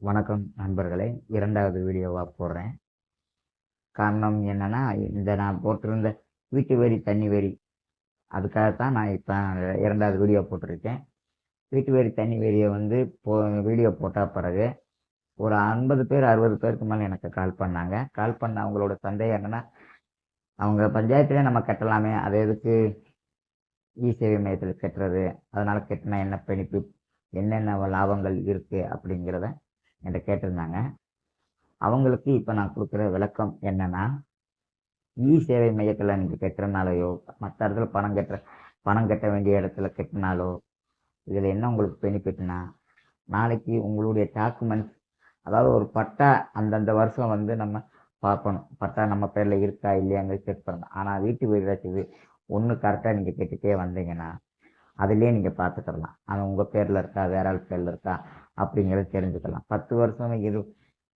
வணக்கம் நண்பர்களே. இரண்டாவது வீடியோவாக போடுறேன். காரணம் என்னன்னா இந்த நான் போட்டிருந்த வீட்டு வரி தண்ணி வரி அதுக்காகத்தான் நான் இப்போ இரண்டாவது வீடியோ போட்டிருக்கேன். வீட்டு வரி தண்ணி வரியை வந்து போ வீடியோ போட்டால் பிறகு ஒரு ஐம்பது பேர் அறுபது பேருக்கு மேலே எனக்கு கால் பண்ணாங்க. கால் பண்ண அவங்களோட சந்தேகம் என்னென்னா அவங்க பஞ்சாயத்துலேயே நம்ம கட்டலாமே அது எதுக்கு இ சேவை மையத்தில் கட்டுறது அதனால் கட்டினா என்ன பெனிஃபிட் என்னென்ன லாபங்கள் இருக்குது அப்படிங்கிறத என்று கேட்டிருந்தாங்க. அவங்களுக்கு இப்போ நான் கொடுக்குற விளக்கம் என்னென்னா இ சேவை மையத்தில் நீங்கள் கட்டுறனாலையோ மற்ற இடத்துல பணம் கட்டுற பணம் கட்ட வேண்டிய இடத்துல கட்டினாலோ இதில் என்ன உங்களுக்கு பெனிஃபிட்னா நாளைக்கு உங்களுடைய டாக்குமெண்ட்ஸ் அதாவது ஒரு பட்டா அந்தந்த வருஷம் வந்து நம்ம பார்க்கணும். பட்டா நம்ம பேரில் இருக்கா இல்லையாங்கிறது செக் பண்ணணும். ஆனால் வீட்டு வீடு இது ஒன்று கரெக்டாக நீங்கள் கேட்டுகிட்டே வந்தீங்கன்னா அதுலேயே நீங்கள் பார்த்துக்கலாம். அது உங்கள் பேரில் இருக்கா வேற ஆள் பேரில் இருக்கா அப்படிங்கிறத தெரிஞ்சுக்கலாம். பத்து வருஷம் இரு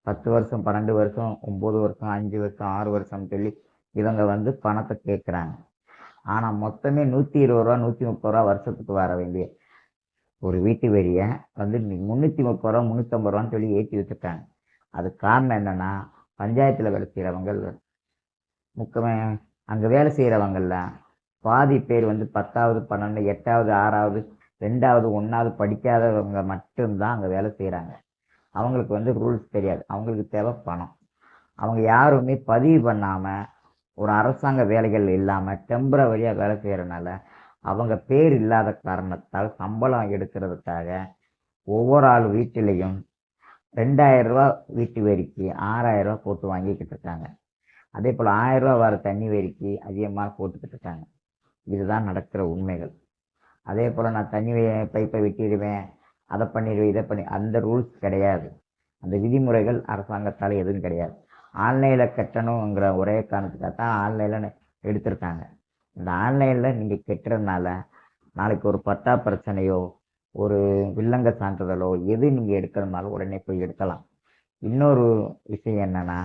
பத்து வருஷம் பன்னெண்டு வருஷம் ஒம்பது வருஷம் அஞ்சு வருஷம் ஆறு வருஷம்னு சொல்லி இவங்க வந்து பணத்தை கேட்குறாங்க ஆனால் மொத்தமே நூற்றி இருபது ரூபா நூற்றி முப்பது ரூபா வருஷத்துக்கு வர வேண்டிய ஒரு வீட்டு வரியை வந்து முந்நூற்றி முப்பது ரூபா முந்நூற்றம்பது ரூபான்னு சொல்லி ஏற்றி வச்சுருக்காங்க. அது காரணம் என்னென்னா பஞ்சாயத்தில் வேலை செய்கிறவங்க முக்கமே அங்கே வேலை செய்கிறவங்கள்லாம் பாதி பேர் வந்து பத்தாவது பன்னெண்டு எட்டாவது ஆறாவது ரெண்டாவது ஒன்றாவது படிக்காதவங்க மட்டும்தான் அங்கே வேலை செய்கிறாங்க அவங்களுக்கு வந்து ரூல்ஸ் தெரியாது. அவங்களுக்கு தேவை பணம். அவங்க யாருமே பதிவு பண்ணாமல் ஒரு அரசாங்க வேலைகள் இல்லாமல் டெம்பரவரியாக வேலை செய்கிறனால அவங்க பேர் இல்லாத காரணத்தால் சம்பளம் எடுக்கிறதுக்காக ஒவ்வொரு ஆள் வீட்டிலையும் ரெண்டாயிரரூவா வீட்டு வரிக்கு ஆறாயிரம் ரூபா போட்டு வாங்கிக்கிட்டு இருக்காங்க. அதே போல் ஆயிரரூவா வர தண்ணி வரிக்கு அதிகமாக போட்டுக்கிட்டு இருக்காங்க. இதுதான் நடக்கிற உண்மைகள். அதே போல் நான் தண்ணி பைப்பை வெட்டிடுவேன் அதை பண்ணிடுவேன் இதை பண்ணி அந்த ரூல்ஸ் கிடையாது. அந்த விதிமுறைகள் அரசாங்கத்தால் எதுவும் கிடையாது. ஆன்லைனில் கட்டணுங்கிற ஒரே காரணத்துக்காக தான் ஆன்லைனில் எடுத்திருக்காங்க. இந்த ஆன்லைனில் நீங்கள் கட்டுறதுனால நாளைக்கு ஒரு பட்டா பிரச்சனையோ ஒரு வில்லங்க சான்றிதழோ எது நீங்கள் எடுக்கிறதுனாலும் உடனே போய் எடுக்கலாம். இன்னொரு விஷயம் என்னென்னா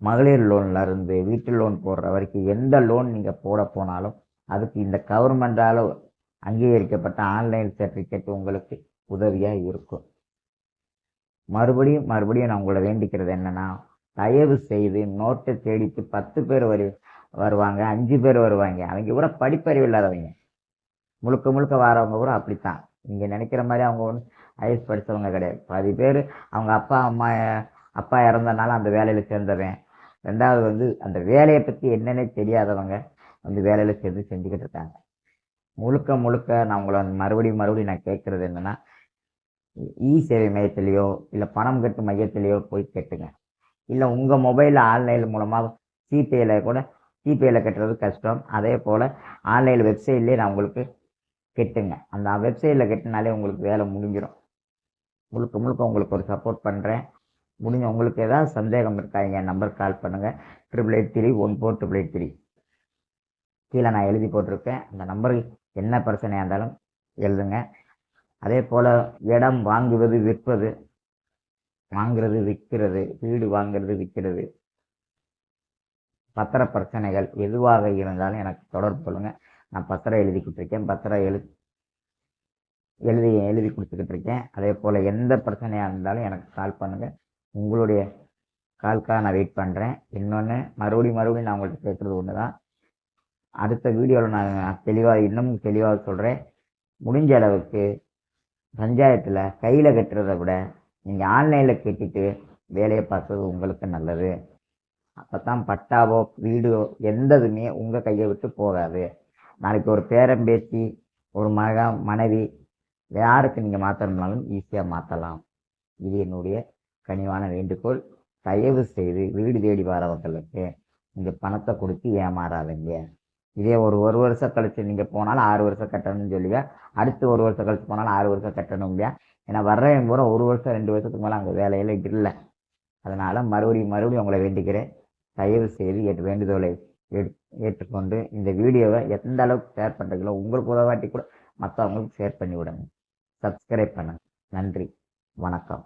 மகளிர் லோன்லேருந்து வீட்டு லோன் போடுற வரைக்கும் எந்த லோன் நீங்கள் போட போனாலும் அதுக்கு இந்த கவர்மெண்டால் அங்கீகரிக்கப்பட்ட ஆன்லைன் சர்டிஃபிகேட் உங்களுக்கு உதவியாக இருக்கும். மறுபடியும் மறுபடியும் நான் உங்களை வேண்டிக்கிறது என்னென்னா தயவு செய்து நோட்டை தேடிட்டு பத்து பேர் வரு வருவாங்க அஞ்சு பேர் வருவாங்க. அவங்க கூட படிப்பறிவு இல்லாதவங்க. முழுக்க முழுக்க வரவங்க கூட அப்படித்தான். இங்கே நினைக்கிற மாதிரி அவங்க ஒன்று ஐஎஸ் படித்தவங்க கிடையாது. பாதி பேர் அவங்க அப்பா அம்மா அப்பா இறந்தனால அந்த வேலையில் சேர்ந்தவன். ரெண்டாவது வந்து அந்த வேலையை பற்றி என்னென்ன தெரியாதவங்க. வந்து வேலையில் சேர்ந்து செஞ்சுக்கிட்டு இருக்காங்க. முழுக்க முழுக்க நான் உங்களை மறுபடியும் மறுபடியும் நான் கேட்குறது என்னென்னா இ சேவை மையத்திலேயோ இல்லை பணம் கட்டு மையத்திலேயோ போய் கட்டுங்க. இல்லை உங்கள் மொபைலில் ஆன்லைன் மூலமாக ஜிபேயில் கூட ஜிபேயில் கட்டுறது கஷ்டம். அதே போல் ஆன்லைன் வெப்சைட்லேயே நான் உங்களுக்கு கெட்டுங்க. அந்த வெப்சைட்டில் கட்டினாலே உங்களுக்கு வேலை முடிஞ்சிடும் முழுக்க முழுக்க உங்களுக்கு ஒரு சப்போர்ட் பண்ணுறேன் முடிஞ்ச உங்களுக்கு ஏதாவது சந்தேகம் இருக்கா என் நம்பர் கால் பண்ணுங்கள் triple eight three one four triple eight three கீழே நான் எழுதி போட்டிருக்கேன். அந்த நம்பருக்கு என்ன பிரச்சனையாக இருந்தாலும் எழுதுங்க. அதே போல் இடம் வாங்குவது விற்பது. வாங்குறது விற்கிறது. வீடு வாங்குறது விற்கிறது. பத்திர பிரச்சனைகள் எதுவாக இருந்தாலும் எனக்கு தொடர்பு கொள்ளுங்கள் நான் பத்திரம் எழுதி கொடுத்துருக்கேன். பத்திரம் எழு எழுதி எழுதி கொடுத்துக்கிட்டு இருக்கேன். அதே போல் எந்த பிரச்சனையாக இருந்தாலும் எனக்கு கால் பண்ணுங்கள் உங்களுடைய கால்க்காக நான் வெயிட் பண்ணுறேன் இன்னொன்று மறுபடியும் மறுபடியும் நான் உங்கள்கிட்ட கேட்குறது ஒன்று தான் அடுத்த வீடியோவில் நான் தெளிவாக இன்னும் தெளிவாக சொல்கிறேன் முடிஞ்ச அளவுக்கு பஞ்சாயத்தில் கையில் கட்டுறத விட நீங்கள் ஆன்லைனில் கட்டிட்டு வேலையை பார்க்குறது உங்களுக்கு நல்லது. அப்போ தான் பட்டாவோ வீடோ எந்ததுமே உங்கள் கையை விட்டு போகாது. நாளைக்கு ஒரு பேரம் பேத்தி ஒரு மக மனைவி யாருக்கு நீங்கள் மாற்றணும்னாலும் ஈஸியாக மாற்றலாம் இது என்னுடைய கனிவான வேண்டுகோள். தயவு செய்து வீடு தேடி வரவங்களுக்கு இந்த பணத்தை கொடுத்து ஏமாறாதீங்க. இதே ஒரு ஒரு வருஷம் கழிச்சு நீங்கள் போனாலும் ஆறு வருஷம் கட்டணும்னு சொல்லுவேன் அடுத்து ஒரு வருஷம் கழிச்சு போனாலும் ஆறு வருஷம் கட்டணும் இல்லையா ஏன்னா வர்றவங்க பூரா ஒரு வருஷம் ரெண்டு வருஷத்துக்கு மேலே அங்கே வேலையில் இல்லை. அதனால் மறுபடியும் மறுபடியும் உங்களை வேண்டிக்கிறேன். தயவு செய்து எட்டு வேண்டுதலை ஏற்றுக்கொண்டு இந்த வீடியோவை எந்த அளவுக்கு ஷேர் பண்ணுறீங்களோ உங்களுக்கு உதவாட்டி கூட மற்றவங்களுக்கு ஷேர் பண்ணி விடுங்க சப்ஸ்கிரைப் பண்ணுங்கள் நன்றி. வணக்கம்.